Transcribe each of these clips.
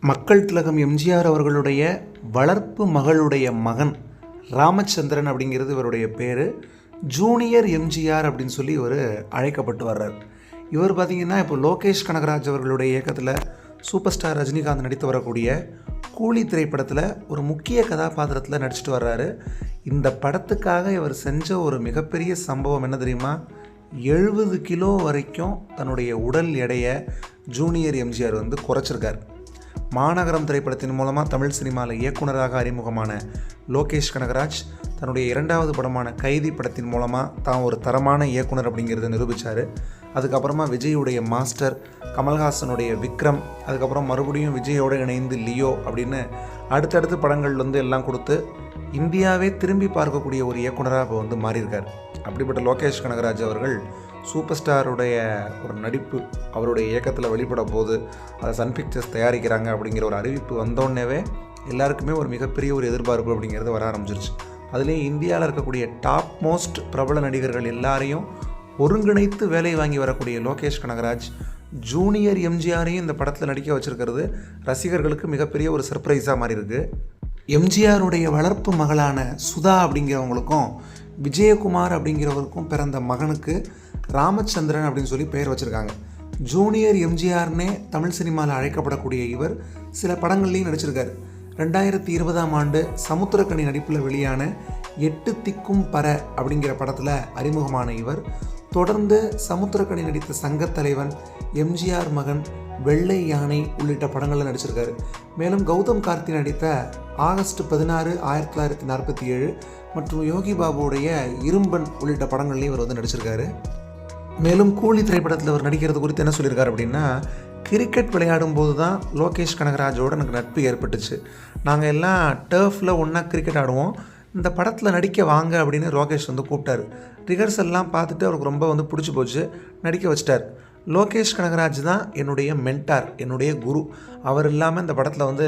மக்கள் திலகம் எம்ஜிஆர் அவர்களுடைய வளர்ப்பு மகளுடைய மகன் ராமச்சந்திரன் அப்படிங்கிறது இவருடைய பேர். ஜூனியர் எம்ஜிஆர் அப்படின்னு சொல்லி இவர் அழைக்கப்பட்டு வர்றார். இவர் பார்த்தீங்கன்னா இப்போ லோகேஷ் கனகராஜ் அவர்களுடைய இயக்கத்தில் சூப்பர் ஸ்டார் ரஜினிகாந்த் நடித்து வரக்கூடிய கூலி திரைப்படத்தில் ஒரு முக்கிய கதாபாத்திரத்தில் நடிச்சிட்டு வர்றாரு. இந்த படத்துக்காக இவர் செஞ்ச ஒரு மிகப்பெரிய சம்பவம் என்ன தெரியுமா? எழுபது கிலோ வரைக்கும் தன்னுடைய உடல் எடையை ஜூனியர் எம்ஜிஆர் வந்து குறைச்சிருக்கார். மாநகரம் திரைப்படத்தின் மூலமாக தமிழ் சினிமாவில் இயக்குனராக அறிமுகமான லோகேஷ் கனகராஜ் தன்னுடைய இரண்டாவது படமான கைதி படத்தின் மூலமாக தான் ஒரு தரமான இயக்குனர் அப்படிங்கிறத நிரூபித்தார் அதுக்கப்புறமா விஜயுடைய மாஸ்டர் கமல்ஹாசனுடைய விக்ரம் அதுக்கப்புறம் மறுபடியும் விஜயோடு இணைந்து லியோ அப்படின்னு அடுத்தடுத்து படங்கள் வந்து எல்லாம் கொடுத்து இந்தியாவே திரும்பி பார்க்கக்கூடிய ஒரு இயக்குனராக இப்போ வந்து மாறியிருக்கார். அப்படிப்பட்ட லோகேஷ் கனகராஜ் அவர்கள் சூப்பர் ஸ்டாருடைய ஒரு நடிப்பு அவருடைய இயக்கத்தில் வெளிப்பட போது அதை சன் பிக்சர்ஸ் தயாரிக்கிறாங்க அப்படிங்கிற ஒரு அறிவிப்பு வந்தோடனேவே எல்லாருக்குமே ஒரு மிகப்பெரிய ஒரு எதிர்பார்ப்பு அப்படிங்கிறது வர ஆரம்பிச்சிருச்சு. அதுலேயும் இந்தியாவில் இருக்கக்கூடிய டாப் மோஸ்ட் பிரபல நடிகர்கள் எல்லாரையும் ஒருங்கிணைத்து வேலை வாங்கி வரக்கூடிய லோகேஷ் கனகராஜ் ஜூனியர் எம்ஜிஆரையும் இந்த படத்தில் நடிக்க வச்சுருக்கிறது ரசிகர்களுக்கு மிகப்பெரிய ஒரு சர்ப்ரைஸாக மாறி இருக்கு எம்ஜிஆருடைய வளர்ப்பு மகளான சுதா அப்படிங்கிறவங்களுக்கும் விஜயகுமார் அப்படிங்கிறவருக்கும் பிறந்த மகனுக்கு ராமச்சந்திரன் அப்படின்னு சொல்லி பெயர் வச்சுருக்காங்க. ஜூனியர் எம்ஜிஆர்னே தமிழ் சினிமாவில் அழைக்கப்படக்கூடிய இவர் சில படங்கள்லையும் நடிச்சிருக்காரு. ரெண்டாயிரத்தி இருபதாம் ஆண்டு சமுத்திரக்கனி நடிப்பில் வெளியான எட்டு திக்கும் பற அப்படிங்கிற படத்தில் அறிமுகமான இவர். தொடர்ந்து சமுத்திரக்கணி நடித்த சங்கத் தலைவன் எம்ஜிஆர் மகன் வெள்ளை யானை உள்ளிட்ட படங்களில் நடிச்சிருக்காரு. மேலும் கௌதம் கார்த்தி நடித்த ஆகஸ்ட் பதினாறு ஆயிரத்தி தொள்ளாயிரத்தி நாற்பத்தி ஏழு மற்றும் யோகி பாபுவுடைய இரும்பன் உள்ளிட்ட படங்கள்லேயும் இவர் வந்து நடிச்சிருக்காரு. மேலும் கூலி திரைப்படத்தில் அவர் நடிக்கிறது குறித்து என்ன சொல்லியிருக்காரு அப்படின்னா கிரிக்கெட் விளையாடும் போது தான் லோகேஷ் கனகராஜோட எனக்கு நட்பு ஏற்பட்டுச்சு. நாங்கள் எல்லாம் டர்ஃபில் ஒன்றா கிரிக்கெட் ஆடுவோம். இந்த படத்தில் நடிக்க வாங்க அப்படின்னு லோகேஷ் வந்து கூப்பிட்டாரு. ரிஹர்சல்லாம் பார்த்துட்டு அவருக்கு ரொம்ப வந்து பிடிச்சி போச்சு. நடிக்க வச்சிட்டார். லோகேஷ் கனகராஜ் தான் என்னுடைய மென்டார் என்னுடைய குரு. அவர் இல்லாமல் இந்த படத்தில் வந்து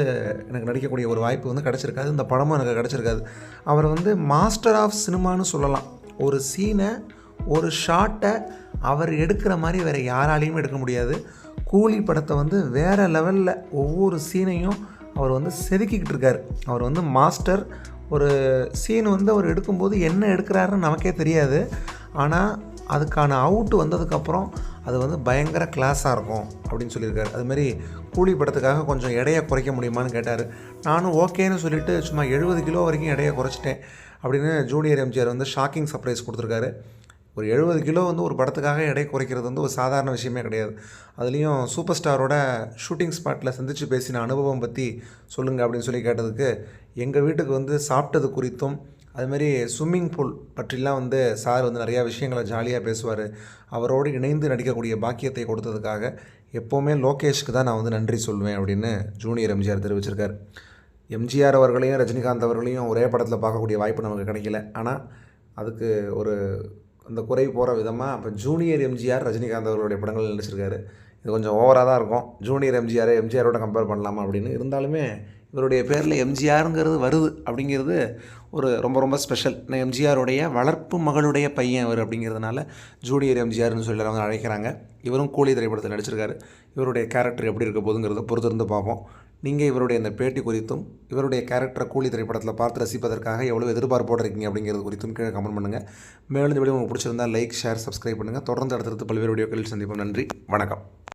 எனக்கு நடிக்கக்கூடிய ஒரு வாய்ப்பு வந்து கிடச்சிருக்காது. இந்த படமும் எனக்கு கிடச்சிருக்காது. அவர் வந்து மாஸ்டர் ஆஃப் சினிமான்னு சொல்லலாம். ஒரு சீனை ஒரு ஷாட்டை அவர் எடுக்கிற மாதிரி வேறு யாராலையும் எடுக்க முடியாது. கூலி படத்தை வந்து வேறு லெவலில் ஒவ்வொரு சீனையும் அவர் வந்து செதுக்கிக்கிட்டு இருக்கார். அவர் வந்து மாஸ்டர் ஒரு சீன் வந்து அவர் எடுக்கும்போது என்ன எடுக்கிறாருன்னு நமக்கே தெரியாது. ஆனால் அதுக்கான அவுட்டு வந்ததுக்கப்புறம் அது வந்து பயங்கர கிளாஸாக இருக்கும் அப்படின்னு சொல்லியிருக்காரு. அதுமாரி கூலி படத்துக்காக கொஞ்சம் எடையை குறைக்க முடியுமான்னு கேட்டார். நானும் ஓகேன்னு சொல்லிவிட்டு சும்மா எழுபது கிலோ வரைக்கும் எடையை குறைச்சிட்டேன் அப்படின்னு ஜூனியர் எம்ஜிஆர் வந்து ஷாக்கிங் சர்ப்ரைஸ் கொடுத்துருக்காரு. ஒரு எழுபது கிலோ வந்து ஒரு படத்துக்காக எடை குறைக்கிறது வந்து ஒரு சாதாரண விஷயமே கிடையாது. அதுலேயும் சூப்பர் ஸ்டாரோட ஷூட்டிங் ஸ்பாட்டில் சந்தித்து பேசின அனுபவம் பற்றி சொல்லுங்கள் அப்படின்னு சொல்லி கேட்டதுக்கு எங்கள் வீட்டுக்கு வந்து சாப்பிட்டது குறித்தும் அதுமாரி ஸ்விம்மிங் பூல் பற்றிலாம் வந்து சார் வந்து நிறையா விஷயங்களை ஜாலியாக பேசுவார். அவரோடு இணைந்து நடிக்கக்கூடிய பாக்கியத்தை கொடுத்ததுக்காக எப்போவுமே லோகேஷ்க்கு தான் நான் வந்து நன்றி சொல்லுவேன் அப்படின்னு ஜூனியர் எம்ஜிஆர் தெரிவிச்சிருக்கார். எம்ஜிஆர் அவர்களையும் ரஜினிகாந்த் அவர்களையும் ஒரே படத்தில் பார்க்கக்கூடிய வாய்ப்பு நமக்கு கிடைக்கல. ஆனால் அதுக்கு ஒரு அந்த குறை போகிற விதமாக இப்போ ஜூனியர் எம்ஜிஆர் ரஜினிகாந்த் அவர்களுடைய படங்கள் நடிச்சிருக்காரு. இது கொஞ்சம் ஓவராக தான் இருக்கும். ஜூனியர் எம்ஜிஆர் எம்ஜிஆரோட கம்பேர் பண்ணலாமா அப்படின்னு இருந்தாலுமே இவருடைய பேரில் எம்ஜிஆருங்கிறது வருது அப்படிங்கிறது ஒரு ரொம்ப ரொம்ப ஸ்பெஷல் நான் எம்ஜிஆருடைய வளர்ப்பு மகளுடைய பையன் அவர் அப்படிங்கிறதுனால ஜூனியர் எம்ஜிஆர்னு சொல்லி அவங்க அழைக்கிறாங்க. இவரும் கூலி திரைப்படத்தில் நடிச்சிருக்காரு. இவருடைய கேரக்டர் எப்படி இருக்க போதுங்கிறத பொறுத்திருந்து பார்ப்போம். நீங்கள் இவருடைய இந்த பேட்டி குறித்தும் இவருடைய கேரக்டரை கூலி திரைப்படத்தில் பார்த்து ரசிப்பதற்காக எவ்வளோ எதிர்பார்ப்போடு இருக்கீங்க அப்படிங்கிறது குறித்தும் கீழே கமெண்ட் பண்ணுங்கள் மேலும் இந்த வீடியோ உங்களுக்கு பிடிச்சிருந்தால் லைக் ஷேர் சப்ஸ்கிரைப் பண்ணுங்கள் தொடர்ந்து அடுத்தடுத்து பல்வேறு வீடியோக்களில் சந்திப்போம். நன்றி. வணக்கம்.